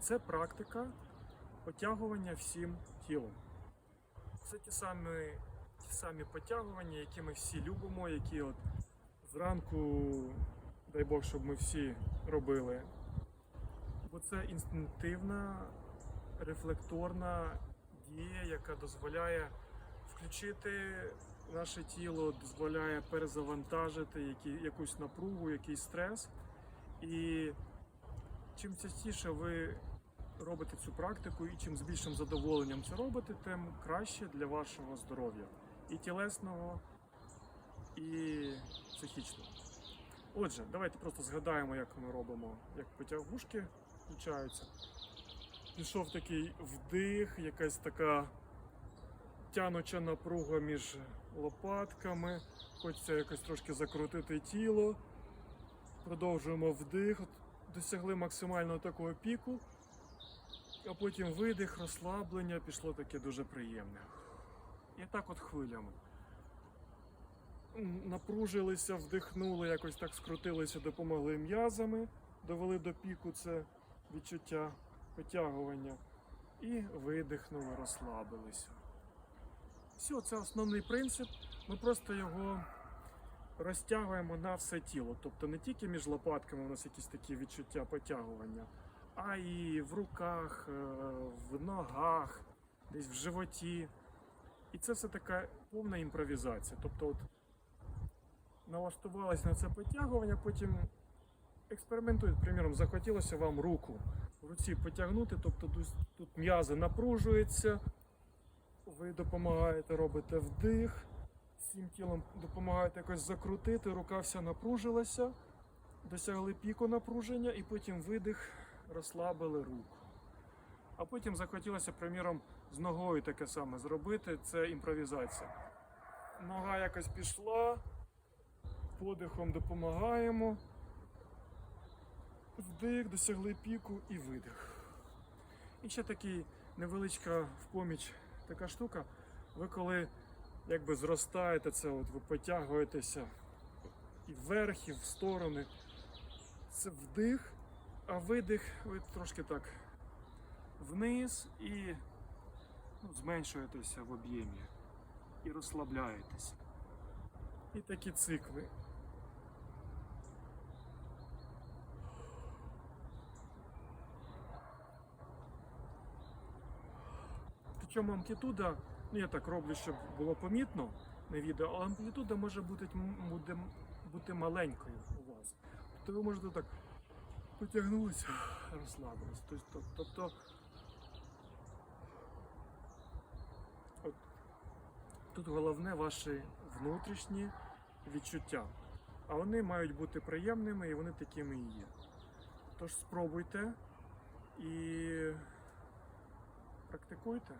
це практика потягування всім тілом. Це ті самі, ті самі потягування, які ми всі любимо, які от зранку, дай Бог, щоб ми всі робили. Бо це інстинктивна, рефлекторна дія, яка дозволяє включити наше тіло, дозволяє перезавантажити які, якусь напругу, якийсь стрес. І чим частіше ви робите цю практику і чим з більшим задоволенням це робите, тим краще для вашого здоров'я і тілесного, і психічного. Отже, давайте просто згадаємо, як ми робимо, як потягушки включаються. Пішов такий вдих, якась така тянуча напруга між лопатками. Хочеться якось трошки закрутити тіло. Продовжуємо вдих. Досягли максимального такого піку. А потім видих, розслаблення, пішло таке дуже приємне. І так от хвилями. Напружилися, вдихнули, якось так скрутилися, допомогли м'язами, довели до піку це відчуття потягування. І видихнули, розслабилися. Все, це основний принцип. Ми просто його розтягуємо на все тіло. Тобто не тільки між лопатками у нас якісь такі відчуття потягування, а і в руках, е, в ногах, десь в животі. І це все така повна імпровізація. Тобто, от налаштувалися на це потягування, потім експериментують. Приміром, захотілося вам руку в руці потягнути, тобто тут м'язи напружуються, ви допомагаєте, робите вдих, всім тілом допомагаєте якось закрутити, рука вся напружилася, досягли піку напруження і потім видих, розслабили руку. А потім захотілося, приміром, з ногою таке саме зробити, це імпровізація. Нога якось пішла, подихом допомагаємо. Вдих, досягли піку і видих. І ще такий невеличка в поміч така штука. Ви коли якби зростаєте це, от ви потягуєтеся і вверх, і в сторони. Це вдих, видих ви трошки так вниз і ну, зменшуєтеся в об'ємі і розслабляєтеся. І такі цикли. Причому амплітуда, ну я так роблю, щоб було помітно на відео, але амплітуда може бути, буде бути маленькою у вас. Тобто ви можете так потягнулися, розслабилися. Тобто, тобто от, тут головне ваші внутрішні відчуття. А вони мають бути приємними і вони такими і є. Тож спробуйте і практикуйте.